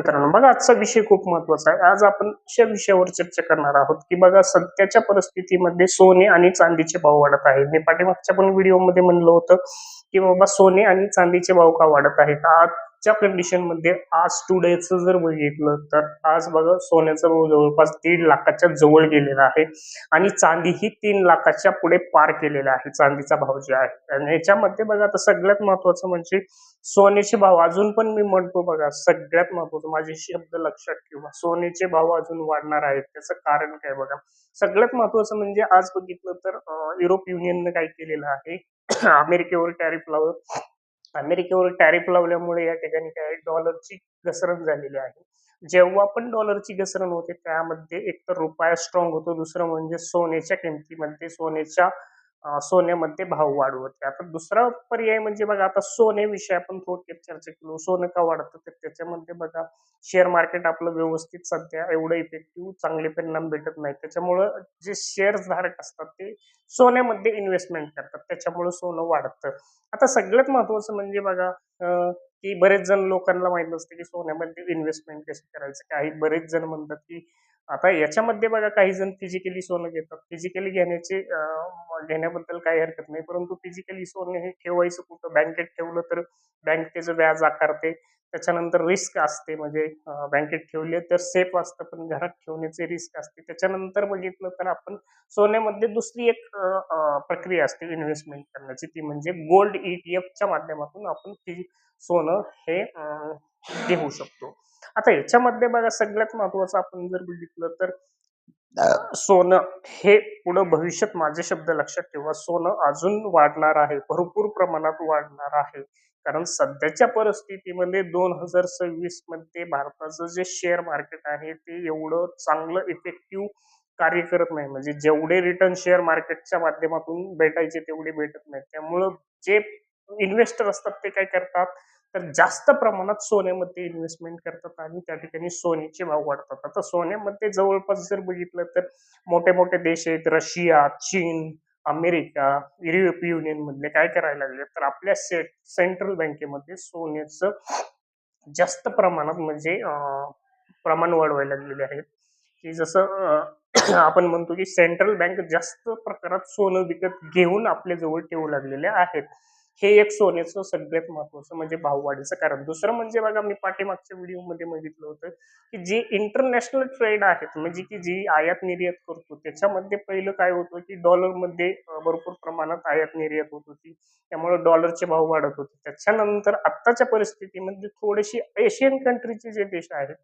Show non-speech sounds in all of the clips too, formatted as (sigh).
मित्रांनो बघा आजचा विषय खूप महत्त्वाचा आहे. आज आपण अशा विषयावर चर्चा करणार आहोत की बघा सध्याच्या परिस्थितीमध्ये सोने आणि चांदीचे भाव वाढत आहेत. मी पाठीमागच्या पण व्हिडिओमध्ये म्हणलं होतं की बाबा सोने आणि चांदीचे भाव का वाढत आहेत? आज आजच्या कंडिशनमध्ये आज टुडेचं जर बघितलं तर आज बघा सोन्याचा भाव जवळपास दीड लाखाच्या जवळ गेलेला आहे. आणि चांदी ही तीन लाखाच्या पुढे पार केलेला आहे. चांदीचा भाव जे आहे. आणि याच्यामध्ये बघा आता सगळ्यात महत्वाचं म्हणजे सोन्याचे भाव अजून पण मी म्हणतो बघा सगळ्यात महत्वाचं माझे शब्द लक्षात ठेवा. सोन्याचे भाव अजून वाढणार आहेत. त्याचं कारण काय बघा? सगळ्यात महत्वाचं म्हणजे आज बघितलं तर युरोप युनियननं काय केलेलं आहे? (clears throat) अमेरिकेवर टॅरिफ लावत अमेरिकेवर टॅरिफ लावल्यामुळे या ठिकाणी काय डॉलरची घसरण झालेली आहे. जेव्हा पण डॉलरची घसरण होते त्यामध्ये एक तर रुपया स्ट्रॉंग होतो दुसरं म्हणजे सोन्याच्या किमतीमध्ये सोन्याच्या सोन्यामध्ये भाव वाढवत आता दुसरा पर्याय म्हणजे बघा आता सोन्याविषयी आपण थोडक्यात चर्चा केलो. सोनं का वाढतं? तर त्याच्यामध्ये बघा शेअर मार्केट आपलं व्यवस्थित सध्या एवढं इफेक्टिव्ह चांगले परिणाम भेटत नाही त्याच्यामुळं जे शेअर धारक असतात ते सोन्यामध्ये इन्व्हेस्टमेंट करतात. त्याच्यामुळे सोनं वाढतं. आता सगळ्यात महत्वाचं म्हणजे बघा की बरेच जण लोकांना माहीत नसते की सोन्यामध्ये इन्व्हेस्टमेंट कशी करायचं. काही बरेच जण म्हणतात की आता याच्यामध्ये बघा काही जण फिजिकली सोनं घेतात. फिजिकली घेण्याचे घेण्याबद्दल काही हरकत नाही. परंतु फिजिकली सोनं हे ठेवायचं कुठं? बँकेत ठेवलं तर बँक त्याचं व्याज आकारते. त्याच्यानंतर रिस्क असते म्हणजे बँकेत ठेवले तर सेफ असतं पण घरात ठेवण्याचे रिस्क असते. त्याच्यानंतर बघितलं तर आपण सोन्यामध्ये दुसरी एक प्रक्रिया असते इन्व्हेस्टमेंट करण्याची ती म्हणजे गोल्ड ईटीएफच्या माध्यमातून आपण ती सोनं हे घेऊ शकतो. आता याच्यामध्ये बघा सगळ्यात महत्वाचं आपण जर बघितलं तर सोनं हे पुढं भविष्यात माझे शब्द लक्षात ठेवा. सोनं अजून वाढणार आहे. भरपूर प्रमाणात वाढणार आहे. कारण सध्याच्या परिस्थितीमध्ये दोन हजार सव्वीसमध्ये भारताचं जे शेअर मार्केट आहे ते एवढं चांगलं इफेक्टिव्ह कार्य करत नाही. म्हणजे जेवढे रिटर्न शेअर मार्केटच्या माध्यमातून भेटायचे तेवढे भेटत नाही. त्यामुळं जे इन्व्हेस्टर असतात ते काय करतात? तर जास्त प्रमाणात सोन्यामध्ये इन्व्हेस्टमेंट करतात आणि त्या ठिकाणी सोन्याचे भाव वाढतात. आता सोन्यामध्ये जवळपास जर बघितलं तर मोठे मोठे देश आहेत रशिया चीन अमेरिका युरोप युनियन मधले काय करायला लागले तर आपल्या से सेंट्रल बँकेमध्ये सोन्याचं जास्त प्रमाणात म्हणजे प्रमाण वाढवायला लागलेले आहेत की जसं (clears throat) आपण म्हणतो की सेंट्रल बँक जास्त प्रकारात सोनं विकत घेऊन आपल्या जवळ ठेवू लागलेले आहेत. हे एक सोन्याचं सगळ्यात महत्वाचं म्हणजे भाववाढीचं कारण. दुसरं म्हणजे बघा मी पाठीमागच्या व्हिडिओमध्ये बघितलं होतं की जी इंटरनॅशनल ट्रेड आहेत म्हणजे की जी आयात निर्यात करतो त्याच्यामध्ये पहिलं काय होतं की डॉलरमध्ये भरपूर प्रमाणात आयात निर्यात होत होती. त्यामुळे डॉलरचे भाव वाढत होते. त्याच्यानंतर आत्ताच्या परिस्थितीमध्ये थोडीशी एशियन कंट्रीचे जे देश आहेत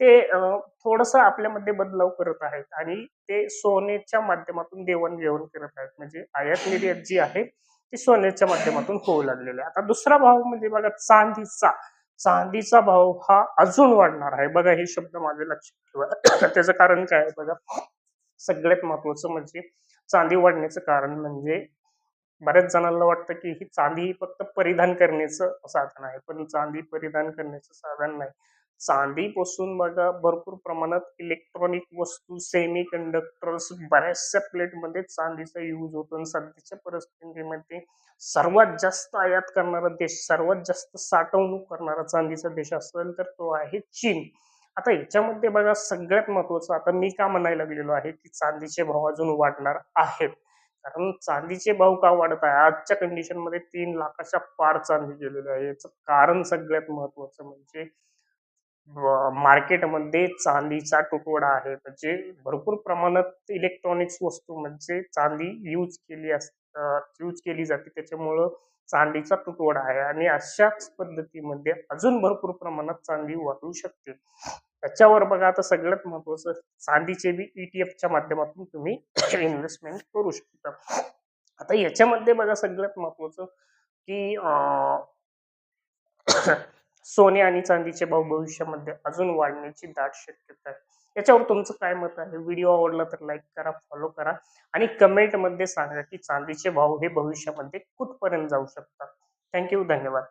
ते अं, थोडंसं आपल्यामध्ये बदलाव करत आहेत आणि ते सोन्याच्या माध्यमातून देवाणघेवाण करत आहेत. म्हणजे आयात निर्यात जी आहे ती सोन्याच्या माध्यमातून होऊ लागलेली आहे. आता दुसरा भाव म्हणजे बघा चांदीचा. चांदीचा भाव हा अजून वाढणार आहे. बघा हे शब्द माझे लक्षात ठेवा. (coughs) त्याचं कारण काय आहे बघा? सगळ्यात महत्वाचं म्हणजे चांदी वाढण्याचं कारण म्हणजे बऱ्याच जणांना वाटतं की ही चांदी ही फक्त परिधान करण्याचं साधन आहे. पण चांदी परिधान करण्याचं साधन नाही. चांदीपासून बघा भरपूर प्रमाणात इलेक्ट्रॉनिक वस्तू सेमी कंडक्टर्स बऱ्याचशा प्लेटमध्ये चांदीचा यूज होतो. आणि सध्याच्या परिस्थितीमध्ये सर्वात जास्त आयात करणारा देश सर्वात जास्त साठवणूक करणारा चांदीचा देश असेल तर तो आहे चीन. आता याच्यामध्ये बघा सगळ्यात महत्वाचं आता मी का म्हणायला लागलेलो आहे की चांदीचे भाव अजून वाढणार आहेत. कारण चांदीचे भाव का वाढत आहे? आजच्या कंडिशनमध्ये तीन लाखाच्या पार चांदी गेलेली आहे. याचं कारण सगळ्यात महत्वाचं म्हणजे मार्केटमध्ये चांदीचा तुटवडा आहे. म्हणजे भरपूर प्रमाणात इलेक्ट्रॉनिक्स वस्तू म्हणजे चांदी यूज केली अस यूज केली जाते. त्याच्यामुळं चांदीचा तुटवडा आहे. आणि अशाच पद्धतीमध्ये अजून भरपूर प्रमाणात चांदी वाढू शकते. त्याच्यावर बघा आता सगळ्यात महत्वाचं चांदीचे बी ईटीएफच्या माध्यमातून तुम्ही (coughs) इन्व्हेस्टमेंट करू शकता. आता याच्यामध्ये बघा सगळ्यात महत्वाचं की सोने आणि चांदीचे भाव भविष्यामध्ये अजून वाढण्याची दाट शक्यता आहे. याच्यावर तुमचं काय मत आहे? व्हिडिओ आवडला तर लाईक करा फॉलो करा आणि कमेंटमध्ये सांगा की चांदीचे भाव हे भविष्यामध्ये कुठपर्यंत जाऊ शकतात. थँक्यू धन्यवाद.